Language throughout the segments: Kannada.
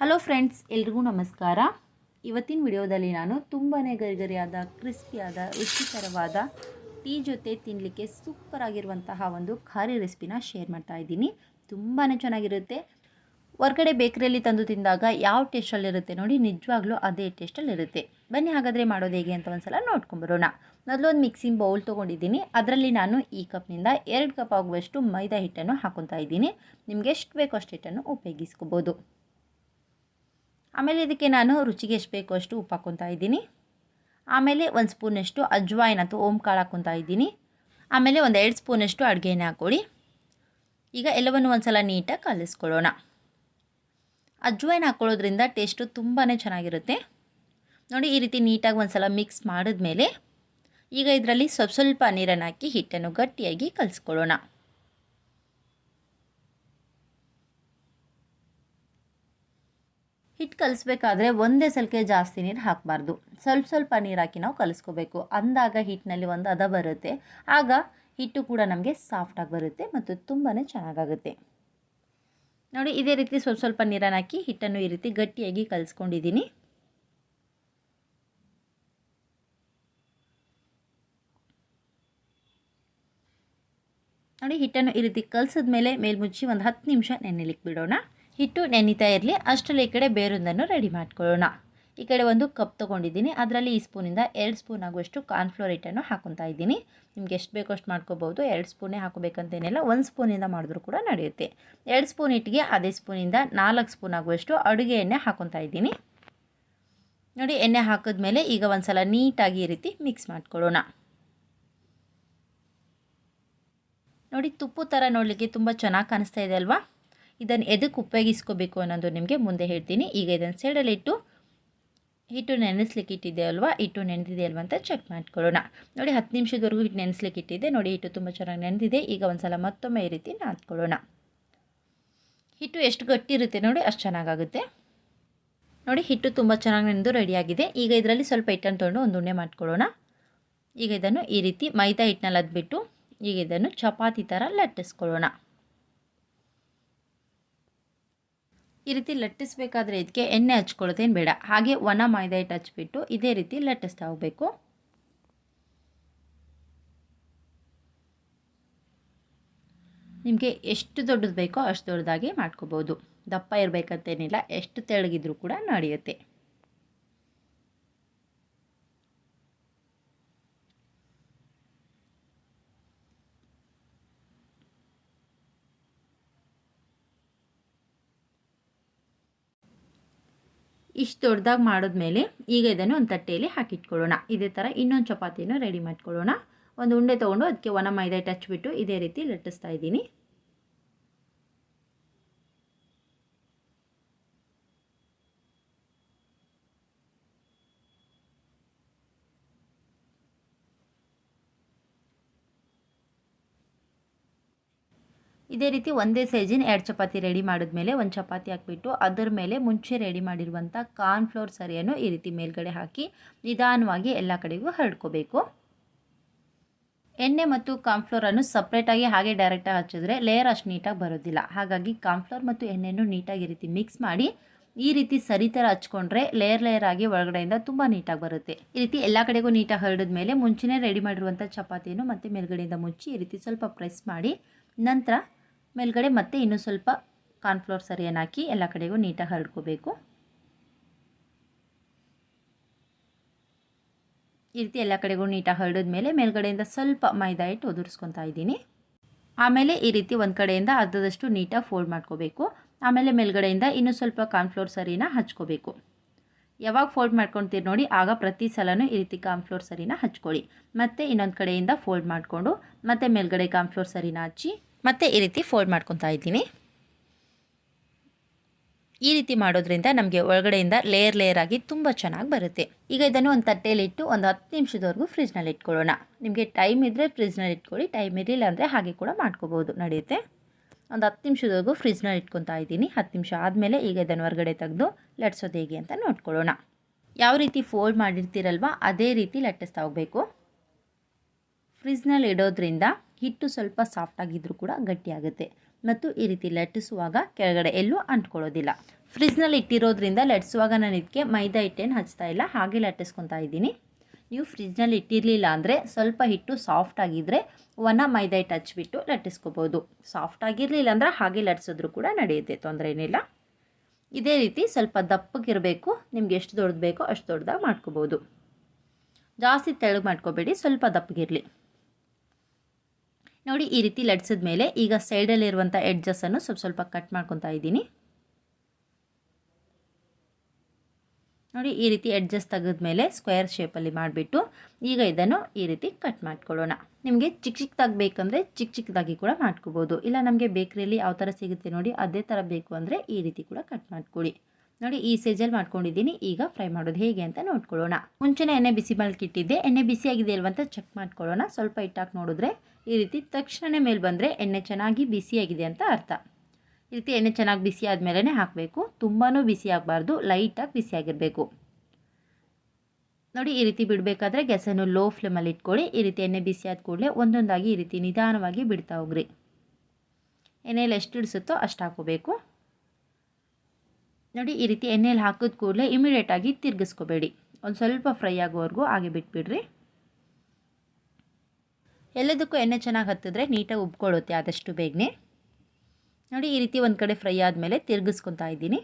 ಹಲೋ ಫ್ರೆಂಡ್ಸ್ ಎಲ್ರಿಗೂ ನಮಸ್ಕಾರ. ಇವತ್ತಿನ ವಿಡಿಯೋದಲ್ಲಿ ನಾನು ತುಂಬಾ ಗರಿಗರಿಯಾದ ಕ್ರಿಸ್ಪಿಯಾದ ರುಚಿಕರವಾದ ಟೀ ಜೊತೆ ತಿನ್ನಲಿಕ್ಕೆ ಸೂಪರ್ ಆಗಿರುವಂತಹ ಒಂದು ಖಾರಿ ರೆಸಿಪಿನ ಶೇರ್ ಮಾಡ್ತಾ ಇದ್ದೀನಿ. ತುಂಬಾ ಚೆನ್ನಾಗಿರುತ್ತೆ. ಹೊರ್ಗಡೆ ಬೇಕರಿಯಲ್ಲಿ ತಂದು ತಿಂದಾಗ ಯಾವ ಟೇಸ್ಟಲ್ಲಿರುತ್ತೆ ನೋಡಿ, ನಿಜವಾಗ್ಲೂ ಅದೇ ಟೇಸ್ಟಲ್ಲಿರುತ್ತೆ ಬನ್ನಿ ಹಾಗಾದರೆ ಮಾಡೋದು ಹೇಗೆ ಅಂತ ಒಂದ್ಸಲ ನೋಡ್ಕೊಂಬರೋಣ ಮೊದಲು ಒಂದು ಮಿಕ್ಸಿಂಗ್ ಬೌಲ್ ತೊಗೊಂಡಿದ್ದೀನಿ. ಅದರಲ್ಲಿ ನಾನು ಈ ಕಪ್ನಿಂದ ಎರಡು ಕಪ್ ಆಗುವಷ್ಟು ಮೈದಾ ಹಿಟ್ಟನ್ನು ಹಾಕೊತಾ ಇದ್ದೀನಿ. ನಿಮಗೆ ಎಷ್ಟು ಬೇಕೋ ಅಷ್ಟು ಹಿಟ್ಟನ್ನು ಉಪಯೋಗಿಸ್ಕೋಬೋದು. ಆಮೇಲೆ ಇದಕ್ಕೆ ನಾನು ರುಚಿಗೆ ಎಷ್ಟು ಬೇಕೋ ಅಷ್ಟು ಉಪ್ಪು ಹಾಕ್ಕೊತಾ ಇದ್ದೀನಿ. ಆಮೇಲೆ ಒಂದು ಸ್ಪೂನಷ್ಟು ಅಜ್ವಾಯಿನ್ ಅಥವಾ ಓಮ್ ಕಾಳು ಹಾಕ್ಕೊತಾ ಇದ್ದೀನಿ. ಆಮೇಲೆ ಒಂದು ಎರಡು ಸ್ಪೂನಷ್ಟು ಅಡುಗೆ ಎಣ್ಣೆ ಹಾಕ್ಕೊಳ್ಳಿ. ಈಗ ಎಲ್ಲವನ್ನು ಒಂದು ಸಲ ನೀಟಾಗಿ ಕಲಿಸ್ಕೊಳ್ಳೋಣ. ಅಜ್ವಾಯಿನ್ ಹಾಕ್ಕೊಳ್ಳೋದ್ರಿಂದ ಟೇಸ್ಟು ತುಂಬಾ ಚೆನ್ನಾಗಿರುತ್ತೆ. ನೋಡಿ ಈ ರೀತಿ ನೀಟಾಗಿ ಒಂದು ಸಲ ಮಿಕ್ಸ್ ಮಾಡಿದ್ಮೇಲೆ ಈಗ ಇದರಲ್ಲಿ ಸ್ವಲ್ಪ ಸ್ವಲ್ಪ ನೀರನ್ನು ಹಾಕಿ ಹಿಟ್ಟನ್ನು ಗಟ್ಟಿಯಾಗಿ ಕಲಿಸ್ಕೊಳ್ಳೋಣ. ಹಿಟ್ಟು ಕಲಿಸ್ಬೇಕಾದ್ರೆ ಒಂದೇ ಸಲಕ್ಕೆ ಜಾಸ್ತಿ ನೀರು ಹಾಕಬಾರ್ದು. ಸ್ವಲ್ಪ ಸ್ವಲ್ಪ ನೀರು ಹಾಕಿ ನಾವು ಕಲಿಸ್ಕೋಬೇಕು. ಅಂದಾಗ ಹಿಟ್ಟಿನಲ್ಲಿ ಒಂದು ಹದ ಬರುತ್ತೆ. ಆಗ ಹಿಟ್ಟು ಕೂಡ ನಮಗೆ ಸಾಫ್ಟಾಗಿ ಬರುತ್ತೆ ಮತ್ತು ತುಂಬಾ ಚೆನ್ನಾಗಾಗುತ್ತೆ. ನೋಡಿ, ಇದೇ ರೀತಿ ಸ್ವಲ್ಪ ಸ್ವಲ್ಪ ನೀರನ್ನು ಹಾಕಿ ಹಿಟ್ಟನ್ನು ಈ ರೀತಿ ಗಟ್ಟಿಯಾಗಿ ಕಲಿಸ್ಕೊಂಡಿದ್ದೀನಿ. ನೋಡಿ, ಹಿಟ್ಟನ್ನು ಈ ರೀತಿ ಕಲಿಸಿದ ಮೇಲೆ ಮೇಲ್ಮುಚ್ಚಿ ಒಂದು ಹತ್ತು ನಿಮಿಷ ನೆನೆಲಿಕ್ಕೆ ಬಿಡೋಣ ಹಿಟ್ಟು ನೆನೀತಾ ಇರಲಿ, ಅಷ್ಟರಲ್ಲಿ ಈ ಕಡೆ ಬೇರೊಂದನ್ನು ರೆಡಿ ಮಾಡ್ಕೊಳ್ಳೋಣ. ಈ ಕಡೆ ಒಂದು ಕಪ್ ತೊಗೊಂಡಿದ್ದೀನಿ. ಅದರಲ್ಲಿ ಈ ಸ್ಪೂನಿಂದ ಎರಡು ಸ್ಪೂನ್ ಆಗುವಷ್ಟು ಕಾರ್ನ್ಫ್ಲೋರ್ ಹಿಟ್ಟನ್ನು ಹಾಕೊತಾ ಇದ್ದೀನಿ. ನಿಮ್ಗೆ ಎಷ್ಟು ಬೇಕೋ ಅಷ್ಟು ಮಾಡ್ಕೋಬೋದು. ಎರಡು ಸ್ಪೂನೇ ಹಾಕೋಬೇಕಂತೇನಿಲ್ಲ, ಒಂದು ಸ್ಪೂನಿಂದ ಮಾಡಿದ್ರೂ ಕೂಡ ನಡೆಯುತ್ತೆ. ಎರಡು ಸ್ಪೂನ್ ಹಿಟ್ಟಿಗೆ ಅದೇ ಸ್ಪೂನಿಂದ ನಾಲ್ಕು ಸ್ಪೂನ್ ಆಗುವಷ್ಟು ಅಡುಗೆ ಎಣ್ಣೆ ಹಾಕೊತಾ ಇದ್ದೀನಿ. ನೋಡಿ, ಎಣ್ಣೆ ಹಾಕಿದ್ಮೇಲೆ ಈಗ ಒಂದು ಸಲ ನೀಟಾಗಿ ಈ ರೀತಿ ಮಿಕ್ಸ್ ಮಾಡ್ಕೊಳ್ಳೋಣ. ನೋಡಿ, ತುಪ್ಪು ಥರ ನೋಡಲಿಕ್ಕೆ ತುಂಬ ಚೆನ್ನಾಗಿ ಕಾಣಿಸ್ತಾ ಇದೆ ಅಲ್ವಾ? ಇದನ್ನು ಎದಕ್ಕೆ ಉಪಯೋಗಿಸ್ಕೋಬೇಕು ಅನ್ನೋದು ನಿಮಗೆ ಮುಂದೆ ಹೇಳ್ತೀನಿ. ಈಗ ಇದನ್ನು ಸೈಡಲ್ಲಿಟ್ಟು ಹಿಟ್ಟು ನೆನೆಸ್ಲಿಕ್ಕೆ ಇಟ್ಟಿದೆ ಅಲ್ವಾ? ಹಿಟ್ಟು ನೆನೆದಿದೆ ಅಲ್ವಾ ಅಂತ ಚೆಕ್ ಮಾಡ್ಕೊಳ್ಳೋಣ. ನೋಡಿ, ಹತ್ತು ನಿಮಿಷದವರೆಗೂ ಹಿಟ್ಟು ನೆನೆಸ್ಲಿಕ್ಕೆ ಇಟ್ಟಿದೆ ನೋಡಿ, ಹಿಟ್ಟು ತುಂಬ ಚೆನ್ನಾಗಿ ನೆನೆದಿದೆ. ಈಗ ಒಂದು ಸಲ ಮತ್ತೊಮ್ಮೆ ಈ ರೀತಿ ನಾದ್ಕೊಳ್ಳೋಣ. ಹಿಟ್ಟು ಎಷ್ಟು ಗಟ್ಟಿ ಇರುತ್ತೆ ನೋಡಿ, ಅಷ್ಟು ಚೆನ್ನಾಗಾಗುತ್ತೆ. ನೋಡಿ, ಹಿಟ್ಟು ತುಂಬ ಚೆನ್ನಾಗಿ ನೆನೆದು ರೆಡಿಯಾಗಿದೆ ಈಗ ಇದರಲ್ಲಿ ಸ್ವಲ್ಪ ಹಿಟ್ಟನ್ನು ತೊಗೊಂಡು ಒಂದು ಉಂಡೆ ಮಾಡ್ಕೊಳ್ಳೋಣ. ಈಗ ಇದನ್ನು ಈ ರೀತಿ ಮೈದಾ ಹಿಟ್ಟನಲ್ಲಿ ಅದ್ಬಿಟ್ಟು ಈಗ ಇದನ್ನು ಚಪಾತಿ ಥರ ಲಟ್ಟಿಸ್ಕೊಳ್ಳೋಣ. ಈ ರೀತಿ ಲಟ್ಟಿಸ್ಬೇಕಾದ್ರೆ ಇದಕ್ಕೆ ಎಣ್ಣೆ ಹಚ್ಕೊಳ್ಳೋದೇನು ಬೇಡ. ಹಾಗೆ ಒಣ ಮೈದಾ ಹಿಟ್ಟು ಹಚ್ಬಿಟ್ಟು ಇದೇ ರೀತಿ ಲಟ್ಟಿಸ್ತಾ ಹೋಗಬೇಕು. ನಿಮಗೆ ಎಷ್ಟು ದೊಡ್ಡದು ಬೇಕೋ ಅಷ್ಟು ದೊಡ್ಡದಾಗಿ ಮಾಡ್ಕೋಬೋದು. ದಪ್ಪ ಇರಬೇಕಂತೇನಿಲ್ಲ, ಎಷ್ಟು ತೆಳಗಿದ್ರೂ ಕೂಡ ನಡೆಯುತ್ತೆ. ಇಷ್ಟು ದೊಡ್ಡದಾಗಿ ಮಾಡಿದ್ಮೇಲೆ ಈಗ ಇದನ್ನು ಒಂದು ತಟ್ಟೆಯಲ್ಲಿ ಹಾಕಿಟ್ಕೊಳ್ಳೋಣ. ಇದೇ ಥರ ಇನ್ನೊಂದು ಚಪಾತಿಯನ್ನು ರೆಡಿ ಮಾಡ್ಕೊಳ್ಳೋಣ. ಒಂದು ಉಂಡೆ ತೊಗೊಂಡು ಅದಕ್ಕೆ ಒಣ ಮೈದಾ ಟಚ್ ಬಿಟ್ಟು ಇದೇ ರೀತಿ ಲಟ್ಟಿಸ್ತಾ ಇದ್ದೀನಿ. ಇದೇ ರೀತಿ ಒಂದೇ ಸೈಜಿನ ಎರಡು ಚಪಾತಿ ರೆಡಿ ಮಾಡಿದ್ಮೇಲೆ ಒಂದು ಚಪಾತಿ ಹಾಕಿಬಿಟ್ಟು ಅದರ ಮೇಲೆ ಮುಂಚೆ ರೆಡಿ ಮಾಡಿರುವಂಥ ಕಾರ್ನ್ಫ್ಲೋರ್ ಸರಿಯನ್ನು ಈ ರೀತಿ ಮೇಲ್ಗಡೆ ಹಾಕಿ ನಿಧಾನವಾಗಿ ಎಲ್ಲ ಕಡೆಗೂ ಹರಡ್ಕೋಬೇಕು. ಎಣ್ಣೆ ಮತ್ತು ಕಾನ್ಫ್ಲೋರನ್ನು ಸಪ್ರೇಟಾಗಿ ಹಾಗೆ ಡೈರೆಕ್ಟಾಗಿ ಹಚ್ಚಿದ್ರೆ ಲೇಯರ್ ಅಷ್ಟು ನೀಟಾಗಿ ಬರೋದಿಲ್ಲ. ಹಾಗಾಗಿ ಕಾನ್ಫ್ಲೋರ್ ಮತ್ತು ಎಣ್ಣೆಯನ್ನು ನೀಟಾಗಿ ರೀತಿ ಮಿಕ್ಸ್ ಮಾಡಿ ಈ ರೀತಿ ಸರಿ ಥರ ಹಚ್ಕೊಂಡ್ರೆ ಲೇಯರ್ ಲೇಯರ್ ಆಗಿ ಒಳಗಡೆಯಿಂದ ತುಂಬ ನೀಟಾಗಿ ಬರುತ್ತೆ. ಈ ರೀತಿ ಎಲ್ಲ ಕಡೆಗೂ ನೀಟಾಗಿ ಹರಡಿದ ಮೇಲೆ ಮುಂಚೆನೇ ರೆಡಿ ಮಾಡಿರುವಂಥ ಚಪಾತಿಯನ್ನು ಮತ್ತೆ ಮೇಲ್ಗಡೆಯಿಂದ ಮುಚ್ಚಿ ಈ ರೀತಿ ಸ್ವಲ್ಪ ಪ್ರೆಸ್ ಮಾಡಿ ನಂತರ ಮೇಲ್ಗಡೆ ಮತ್ತೆ ಇನ್ನೂ ಸ್ವಲ್ಪ ಕಾರ್ನ್ಫ್ಲೋರ್ ಸರಿಯನ್ನು ಹಾಕಿ ಎಲ್ಲ ಕಡೆಗೂ ನೀಟಾಗಿ ಹರಡ್ಕೋಬೇಕು. ಈ ರೀತಿ ಎಲ್ಲ ಕಡೆಗೂ ನೀಟಾಗಿ ಹರಡಿದ ಮೇಲೆ ಮೇಲ್ಗಡೆಯಿಂದ ಸ್ವಲ್ಪ ಮೈದಾ ಹಿಟ್ಟು ಉದುರಿಸ್ಕೊತಾ ಇದ್ದೀನಿ. ಆಮೇಲೆ ಈ ರೀತಿ ಒಂದು ಕಡೆಯಿಂದ ಅರ್ಧದಷ್ಟು ನೀಟಾಗಿ ಫೋಲ್ಡ್ ಮಾಡ್ಕೋಬೇಕು. ಆಮೇಲೆ ಮೇಲ್ಗಡೆಯಿಂದ ಇನ್ನೂ ಸ್ವಲ್ಪ ಕಾರ್ನ್ಫ್ಲೋರ್ ಸರಿನ ಹಚ್ಕೋಬೇಕು. ಯಾವಾಗ ಫೋಲ್ಡ್ ಮಾಡ್ಕೊತೀರಿ ನೋಡಿ, ಆಗ ಪ್ರತಿ ಸಲನೂ ಈ ರೀತಿ ಕಾನ್ಫ್ಲೋರ್ ಸರಿನ ಹಚ್ಕೊಳ್ಳಿ. ಮತ್ತು ಇನ್ನೊಂದು ಕಡೆಯಿಂದ ಫೋಲ್ಡ್ ಮಾಡಿಕೊಂಡು ಮತ್ತೆ ಮೇಲ್ಗಡೆ ಕಾನ್ಫ್ಲೋರ್ ಸರಿನ ಹಚ್ಚಿ ಮತ್ತು ಈ ರೀತಿ ಫೋಲ್ಡ್ ಮಾಡ್ಕೊತಾ ಇದ್ದೀನಿ. ಈ ರೀತಿ ಮಾಡೋದ್ರಿಂದ ನಮಗೆ ಒಳಗಡೆಯಿಂದ ಲೇಯರ್ ಲೇಯರ್ ಆಗಿ ತುಂಬ ಚೆನ್ನಾಗಿ ಬರುತ್ತೆ. ಈಗ ಇದನ್ನು ಒಂದು ತಟ್ಟೆಯಲ್ಲಿಟ್ಟು ಒಂದು ಹತ್ತು ನಿಮಿಷದವರೆಗೂ ಫ್ರಿಜ್ನಲ್ಲಿ ಇಟ್ಕೊಳ್ಳೋಣ. ನಿಮಗೆ ಟೈಮ್ ಇದ್ದರೆ ಫ್ರಿಜ್ನಲ್ಲಿ ಇಟ್ಕೊಳ್ಳಿ ಟೈಮ್ ಇರಲಿಲ್ಲ ಅಂದರೆ ಹಾಗೆ ಕೂಡ ಮಾಡ್ಕೋಬೋದು. ನಡೆಯುತ್ತೆ? ಒಂದು ಹತ್ತು ನಿಮಿಷದವರೆಗೂ ಫ್ರಿಜ್ನಲ್ಲಿ ಇಟ್ಕೊತಾ ಇದ್ದೀನಿ. ಹತ್ತು ನಿಮಿಷ ಆದಮೇಲೆ ಈಗ ಇದನ್ನು ಹೊರಗಡೆ ತೆಗೆದು ಲಟ್ಸೋದು ಹೇಗೆ ಅಂತ ನೋಡ್ಕೊಳ್ಳೋಣ. ಯಾವ ರೀತಿ ಫೋಲ್ಡ್ ಮಾಡಿರ್ತೀರಲ್ವ, ಅದೇ ರೀತಿ ಲಟ್ಟಿಸ್ತಾ ಹೋಗಬೇಕು ಫ್ರಿಜ್ನಲ್ಲಿ ಇಡೋದ್ರಿಂದ ಹಿಟ್ಟು ಸ್ವಲ್ಪ ಸಾಫ್ಟಾಗಿದ್ದರೂ ಕೂಡ ಗಟ್ಟಿಯಾಗುತ್ತೆ ಮತ್ತು ಈ ರೀತಿ ಲಟ್ಟಿಸುವಾಗ ಕೆಳಗಡೆ ಎಲ್ಲೂ ಅಂಟ್ಕೊಳ್ಳೋದಿಲ್ಲ. ಫ್ರಿಜ್ನಲ್ಲಿ ಇಟ್ಟಿರೋದ್ರಿಂದ ಲಟ್ಟಿಸುವಾಗ ನಾನು ಇದಕ್ಕೆ ಮೈದಾ ಹಿಟ್ಟೇನು ಹಚ್ತಾ ಇಲ್ಲ, ಹಾಗೆ ಲಟ್ಟಿಸ್ಕೊತಾ ಇದ್ದೀನಿ. ನೀವು ಫ್ರಿಜ್ನಲ್ಲಿ ಇಟ್ಟಿರಲಿಲ್ಲ ಅಂದರೆ ಸ್ವಲ್ಪ ಹಿಟ್ಟು ಸಾಫ್ಟ್ ಆಗಿದ್ದರೆ ಮೈದಾ ಹಿಟ್ಟು ಹಚ್ಬಿಟ್ಟು ಲಟ್ಟಿಸ್ಕೋಬೋದು. ಸಾಫ್ಟ್ ಆಗಿರಲಿಲ್ಲ ಅಂದ್ರೆ ಹಾಗೆ ಲಟ್ಟಿಸಿದ್ರು ಕೂಡ ನಡೆಯುತ್ತೆ, ತೊಂದರೆ ಏನಿಲ್ಲ. ಇದೇ ರೀತಿ ಸ್ವಲ್ಪ ದಪ್ಪಗಿರಬೇಕು, ನಿಮ್ಗೆ ಎಷ್ಟು ದೊಡ್ಡದು ಬೇಕೋ ಅಷ್ಟು ದೊಡ್ಡದಾಗಿ ಮಾಡ್ಕೋಬೋದು. ಜಾಸ್ತಿ ತೆಳಗೆ ಮಾಡ್ಕೋಬೇಡಿ, ಸ್ವಲ್ಪ ದಪ್ಪಗಿರಲಿ. ನೋಡಿ ಈ ರೀತಿ ಲಟ್ಸಿದ ಮೇಲೆ ಈಗ ಸೈಡಲ್ಲಿರುವಂಥ ಎಡ್ಜಸ್ಸನ್ನು ಸ್ವಲ್ಪ ಸ್ವಲ್ಪ ಕಟ್ ಮಾಡ್ಕೊತಾ ಇದ್ದೀನಿ. ನೋಡಿ ಈ ರೀತಿ ಎಡ್ಜಸ್ ತೆಗೆದ್ಮೇಲೆ ಸ್ಕ್ವೇರ್ ಶೇಪಲ್ಲಿ ಮಾಡಿಬಿಟ್ಟು ಈಗ ಇದನ್ನು ಈ ರೀತಿ ಕಟ್ ಮಾಡ್ಕೊಳ್ಳೋಣ. ನಿಮಗೆ ಚಿಕ್ಕ ಚಿಕ್ಕದಾಗಿ ಬೇಕಂದರೆ ಚಿಕ್ಕ ಚಿಕ್ಕದಾಗಿ ಕೂಡ ಮಾಡ್ಕೋಬೋದು. ಇಲ್ಲ ನಮಗೆ ಬೇಕ್ರಿಯಲ್ಲಿ ಯಾವ ಥರ ಸಿಗುತ್ತೆ ನೋಡಿ ಅದೇ ಥರ ಬೇಕು ಅಂದರೆ ಈ ರೀತಿ ಕೂಡ ಕಟ್ ಮಾಡ್ಕೊಳ್ಳಿ. ನೋಡಿ ಈ ಸೈಜಲ್ಲಿ ಮಾಡ್ಕೊಂಡಿದ್ದೀನಿ. ಈಗ ಫ್ರೈ ಮಾಡೋದು ಹೇಗೆ ಅಂತ ನೋಡ್ಕೊಳ್ಳೋಣ. ಮುಂಚೆನೇ ಎಣ್ಣೆ ಬಿಸಿ ಮಾಡಿಕಿಟ್ಟಿದ್ದೆ ಎಣ್ಣೆ ಬಿಸಿಯಾಗಿದೆ ಇಲ್ವಂತ ಚೆಕ್ ಮಾಡ್ಕೊಳ್ಳೋಣ. ಸ್ವಲ್ಪ ಇಟ್ಟಾಕಿ ನೋಡಿದ್ರೆ ಈ ರೀತಿ ತಕ್ಷಣವೇ ಮೇಲೆ ಬಂದರೆ ಎಣ್ಣೆ ಚೆನ್ನಾಗಿ ಬಿಸಿಯಾಗಿದೆ ಅಂತ ಅರ್ಥ. ಈ ರೀತಿ ಎಣ್ಣೆ ಚೆನ್ನಾಗಿ ಬಿಸಿ ಆದಮೇಲೆ ಹಾಕಬೇಕು. ತುಂಬಾ ಬಿಸಿ ಆಗಬಾರ್ದು ಲೈಟಾಗಿ ಬಿಸಿಯಾಗಿರಬೇಕು ನೋಡಿ, ಈ ರೀತಿ ಬಿಡಬೇಕಾದ್ರೆ ಗ್ಯಾಸನ್ನು ಲೋ ಫ್ಲೇಮಲ್ಲಿ ಇಟ್ಕೊಳ್ಳಿ. ಈ ರೀತಿ ಎಣ್ಣೆ ಬಿಸಿ ಆದ ಕೂಡಲೇ ಒಂದೊಂದಾಗಿ ಈ ರೀತಿ ನಿಧಾನವಾಗಿ ಬಿಡ್ತಾ ಹೋಗ್ರಿ. ಎಣ್ಣೆಯಲ್ಲಿ ಎಷ್ಟು ಇಡಿಸುತ್ತೋ ಅಷ್ಟು ಹಾಕೋಬೇಕು ನೋಡಿ, ಈ ರೀತಿ ಎಣ್ಣೆಯಲ್ಲಿ ಹಾಕಿದ ಕೂಡಲೇ ಇಮಿಡಿಯೇಟಾಗಿ ತಿರ್ಗಿಸ್ಕೋಬೇಡಿ. ಒಂದು ಸ್ವಲ್ಪ ಫ್ರೈ ಆಗೋವರೆಗೂ ಹಾಗೆ ಬಿಟ್ಬಿಡ್ರಿ. ಎಲ್ಲದಕ್ಕೂ ಎಣ್ಣೆ ಚೆನ್ನಾಗಿ ಹತ್ತಿದ್ರೆ ನೀಟಾಗಿ ಉಬ್ಕೊಳ್ಳುತ್ತೆ ಆದಷ್ಟು ಬೇಗನೆ. ನೋಡಿ, ಈ ರೀತಿ ಒಂದು ಕಡೆ ಫ್ರೈ ಆದಮೇಲೆ ತಿರ್ಗಿಸ್ಕೊತಾ ಇದ್ದೀನಿ.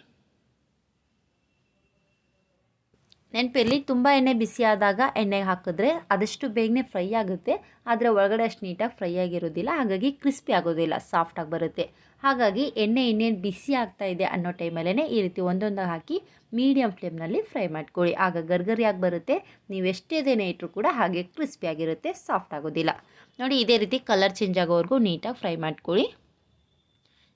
ನೆನಪಿರಲಿ, ತುಂಬ ಎಣ್ಣೆ ಬಿಸಿ ಆದಾಗ ಎಣ್ಣೆಗೆ ಹಾಕಿದ್ರೆ ಅದಷ್ಟು ಬೇಗನೆ ಫ್ರೈ ಆಗುತ್ತೆ. ಆದರೆ ಒಳಗಡೆ ಅಷ್ಟು ನೀಟಾಗಿ ಫ್ರೈ ಆಗಿರೋದಿಲ್ಲ, ಹಾಗಾಗಿ ಕ್ರಿಸ್ಪಿ ಆಗೋದಿಲ್ಲ ಸಾಫ್ಟಾಗಿ ಬರುತ್ತೆ. ಹಾಗಾಗಿ ಎಣ್ಣೆ ಇನ್ನೇನು ಬಿಸಿ ಆಗ್ತಾ ಇದೆ ಅನ್ನೋ ಟೈಮಲ್ಲೇ ಈ ರೀತಿ ಒಂದೊಂದಾಗಿ ಹಾಕಿ ಮೀಡಿಯಮ್ ಫ್ಲೇಮ್ನಲ್ಲಿ ಫ್ರೈ ಮಾಡ್ಕೊಳ್ಳಿ. ಆಗ ಗರ್ಗರಿಯಾಗಿ ಬರುತ್ತೆ, ನೀವು ಎಷ್ಟೇ ದಿನ ಇಟ್ಟರು ಕೂಡ ಹಾಗೆ ಕ್ರಿಸ್ಪಿಯಾಗಿರುತ್ತೆ ಸಾಫ್ಟ್ ಆಗೋದಿಲ್ಲ. ನೋಡಿ, ಇದೇ ರೀತಿ ಕಲರ್ ಚೇಂಜ್ ಆಗೋವರೆಗೂ ನೀಟಾಗಿ ಫ್ರೈ ಮಾಡ್ಕೊಳ್ಳಿ.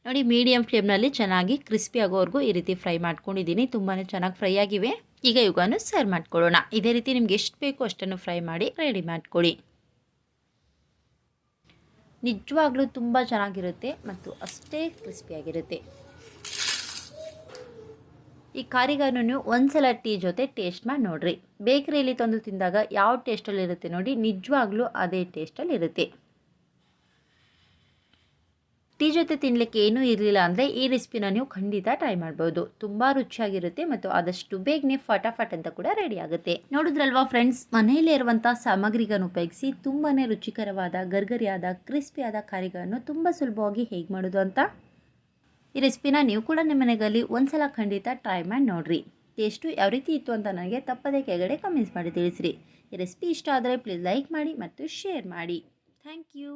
ನೋಡಿ ಮೀಡಿಯಮ್ ಫ್ಲೇಮ್ನಲ್ಲಿ ಚೆನ್ನಾಗಿ ಕ್ರಿಸ್ಪಿ ಆಗೋವರೆಗೂ ಈ ರೀತಿ ಫ್ರೈ ಮಾಡ್ಕೊಂಡಿದ್ದೀನಿ. ತುಂಬಾ ಚೆನ್ನಾಗಿ ಫ್ರೈ ಆಗಿವೆ. ಈಗ ಯುಗಾನು ಸರ್ವ್ ಮಾಡ್ಕೊಳ್ಳೋಣ. ಇದೇ ರೀತಿ ನಿಮ್ಗೆ ಎಷ್ಟು ಬೇಕು ಅಷ್ಟನ್ನು ಫ್ರೈ ಮಾಡಿ ರೆಡಿ ಮಾಡ್ಕೊಳ್ಳಿ. ನಿಜವಾಗ್ಲೂ ತುಂಬ ಚೆನ್ನಾಗಿರುತ್ತೆ ಮತ್ತು ಅಷ್ಟೇ ಕ್ರಿಸ್ಪಿಯಾಗಿರುತ್ತೆ ಈ ಕಾರಿಗಾನು ನೀವು ಒಂದ್ಸಲ ಟೀ ಜೊತೆ ಟೇಸ್ಟ್ ಮಾಡಿ ನೋಡಿರಿ. ಬೇಕರಿಯಲ್ಲಿ ತಂದು ತಿಂದಾಗ ಯಾವ ಟೇಸ್ಟಲ್ಲಿ ಇರುತ್ತೆ ನೋಡಿ, ನಿಜವಾಗ್ಲೂ ಅದೇ ಟೇಸ್ಟಲ್ಲಿ ಇರುತ್ತೆ. ಟೀ ಜೊತೆ ತಿನ್ನಲಿಕ್ಕೆ ಏನೂ ಇರಲಿಲ್ಲ ಅಂದರೆ ಈ ರೆಸಿಪಿನ ನೀವು ಖಂಡಿತ ಟ್ರೈ ಮಾಡ್ಬೋದು. ತುಂಬ ರುಚಿಯಾಗಿರುತ್ತೆ ಮತ್ತು ಆದಷ್ಟು ಬೇಗನೆ ಫಟಾಫಟ್ ಅಂತ ಕೂಡ ರೆಡಿ ಆಗುತ್ತೆ. ನೋಡಿದ್ರಲ್ವಾ ಫ್ರೆಂಡ್ಸ್ ಮನೆಯಲ್ಲೇ ಇರುವಂಥ ಸಾಮಗ್ರಿಗಳನ್ನು ಉಪಯೋಗಿಸಿ ತುಂಬಾ ರುಚಿಕರವಾದ, ಗರ್ಗರಿಯಾದ ಕ್ರಿಸ್ಪಿಯಾದ ಕಾರಿಗಳನ್ನು ತುಂಬ ಸುಲಭವಾಗಿ ಹೇಗೆ ಮಾಡೋದು ಅಂತ? ಈ ರೆಸಿಪಿನ ನೀವು ಕೂಡ ನಿಮ್ಮ ಮನೆಯಲ್ಲಿ ಒಂದ್ಸಲ ಖಂಡಿತ ಟ್ರೈ ಮಾಡಿ ನೋಡಿರಿ. ಟೇಸ್ಟು ಯಾವ ರೀತಿ ಇತ್ತು ಅಂತ ನನಗೆ ತಪ್ಪದೇ ಕೆಳಗಡೆ ಕಮೆಂಟ್ಸ್ ಮಾಡಿ ತಿಳಿಸ್ರಿ. ಈ ರೆಸಿಪಿ ಇಷ್ಟ ಆದರೆ ಪ್ಲೀಸ್ ಲೈಕ್ ಮಾಡಿ ಮತ್ತು ಶೇರ್ ಮಾಡಿ. Thank you